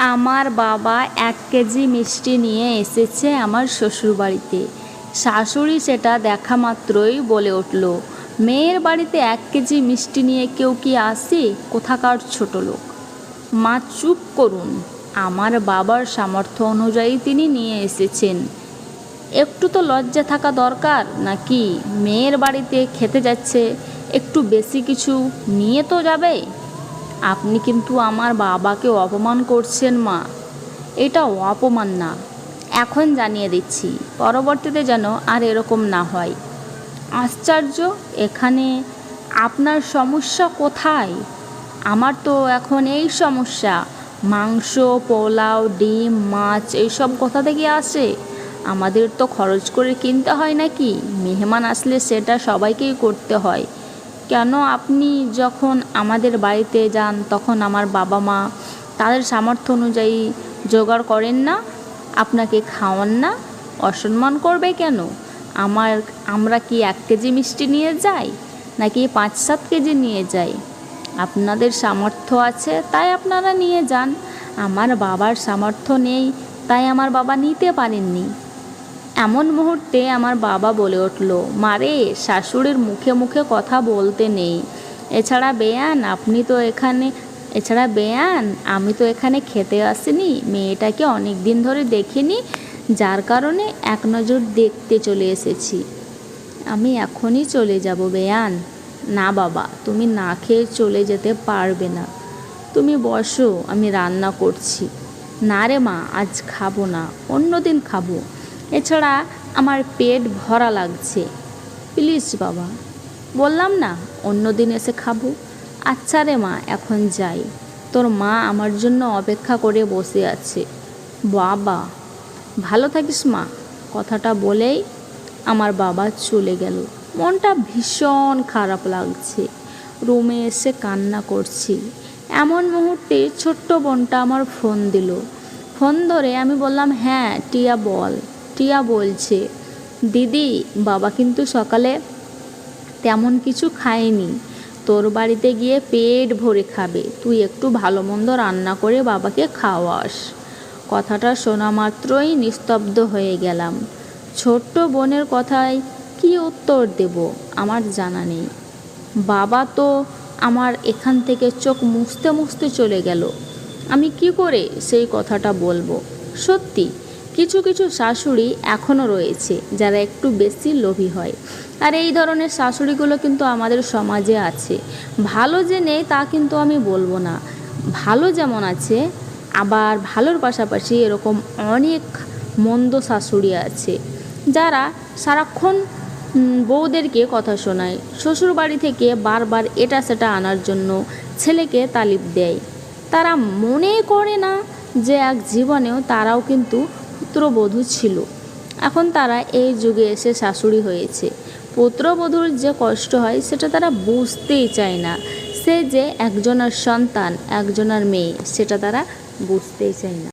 আমার বাবা এক কেজি মিষ্টি নিয়ে এসেছে আমার শ্বশুরবাড়িতে। শাশুড়ি সেটা দেখা মাত্রই বলে উঠল, মেয়ের বাড়িতে এক কেজি মিষ্টি নিয়ে কেউ কি আসে? কোথাকার ছোট লোক? মা, চুপ করুন। আমার বাবার সামর্থ্য অনুযায়ী তিনি নিয়ে এসেছেন। একটু তো লজ্জা থাকা দরকার, নাকি মেয়ের বাড়িতে খেতে যাচ্ছে? একটু বেশি কিছু নিয়ে তো যাবে? আপনি কিন্তু আমার বাবাকে অপমান করছেন, মা। এটা অপমান না। এখন জানিয়ে দিচ্ছি, পরবর্তীতে যেন আর এরকম না হয়। আশ্চর্য, এখানে আপনার সমস্যা কোথায়? আমার তো এখন এই সমস্যা। মাংস, পোলাও, ডিম, মাছ, এইসব কোথা থেকে আসে। আমাদের তো খরচ করে কিনতে হয় নাকি? মেহমান আসলে সেটা সবাইকেই করতে হয়। কেন আপনি যখন আমাদের বাড়িতে যান, তখন আমার বাবা মা তাদের সামর্থ্য অনুযায়ী জোগাড় করেন না, আপনাকে খাওয়ান না, অসম্মান করবে কেন? আমার, আমরা কি এক কেজি মিষ্টি নিয়ে যাই, নাকি পাঁচ সাত কেজি নিয়ে যাই? আপনাদের সামর্থ্য আছে, তাই আপনারা নিয়ে যান। আমার বাবার সামর্থ্য নেই, তাই আমার বাবা নিতে পারেননি। এমন মুহূর্তে আমার বাবা বলে উঠল মারে শাশুড়ির মুখে মুখে কথা বলতে নেই। এছাড়া বেয়ান, আপনি তো এখানে, এছাড়া বেয়ান, আমি তো এখানে খেতে আসিনি। মেয়েটাকে অনেক দিন ধরে দেখিনি, যার কারণে এক নজর দেখতে চলে এসেছি। আমি এখনই চলে যাব বেয়ান। না বাবা, তুমি না খেয়ে চলে যেতে পারবে না। তুমি বসো, আমি রান্না করছি। না রে মা, আজ খাব না অন্য দিন খাব। এছাড়া আমার পেট ভরা লাগছে। প্লিজ বাবা, বললাম না অন্য দিন এসে খাব? আচ্ছা রে মা, এখন যাই। তোর মা আমার জন্য অপেক্ষা করে বসে আছে। বাবা, ভালো থাকিস মা, কথাটা বলেই আমার বাবা চলে গেল। মনটা ভীষণ খারাপ লাগছে। রুমে এসে কান্না করছি। এমন মুহূর্তে ছোট্ট বোনটা আমার ফোন দিল। ফোন ধরে আমি বললাম হ্যাঁ টিয়া বল। টিয়া বলছে, দিদি, বাবা কিন্তু সকালে তেমন কিছু খায়নি। তোর বাড়িতে গিয়ে পেট ভরে খাবে। তুই একটু ভালো মন্দ রান্না করে বাবাকে খাওয়াস। কথাটা শোনা মাত্রই নিস্তব্ধ হয়ে গেলাম। ছোট্ট বোনের কথায় কি উত্তর দেব, আমার জানা নেই। বাবা তো আমার এখান থেকে চোখ মুছতে মুছতে চলে গেল। আমি কি করে সেই কথাটা বলব? সত্যি কিছু কিছু শাশুড়ি এখনও রয়েছে যারা একটু বেশি লোভী হয়। আর এই ধরনের শাশুড়িগুলো কিন্তু আমাদের সমাজে আছে। ভালো যে নেই তা কিন্তু আমি বলব না। ভালো যেমন আছে, আবার ভালোর পাশাপাশি এরকম অনেক মন্দ শাশুড়ি আছে যারা সারাক্ষণ বউদেরকে কথা শোনায়। শ্বশুর বাড়ি থেকে বারবার এটা সেটা আনার জন্য ছেলেকে তালিব দেয়। তারা মনে করে না যে এক জীবনেও তারাও কিন্তু পুত্রবধূ ছিল। এখন তারা এই যুগে এসে শাশুড়ি হয়েছে। পুত্রবধূর যে কষ্ট হয়, সেটা তারা বুঝতেই চায় না। সে যে একজনের সন্তান, একজনের মেয়ে, সেটা তারা বুঝতেই চায় না।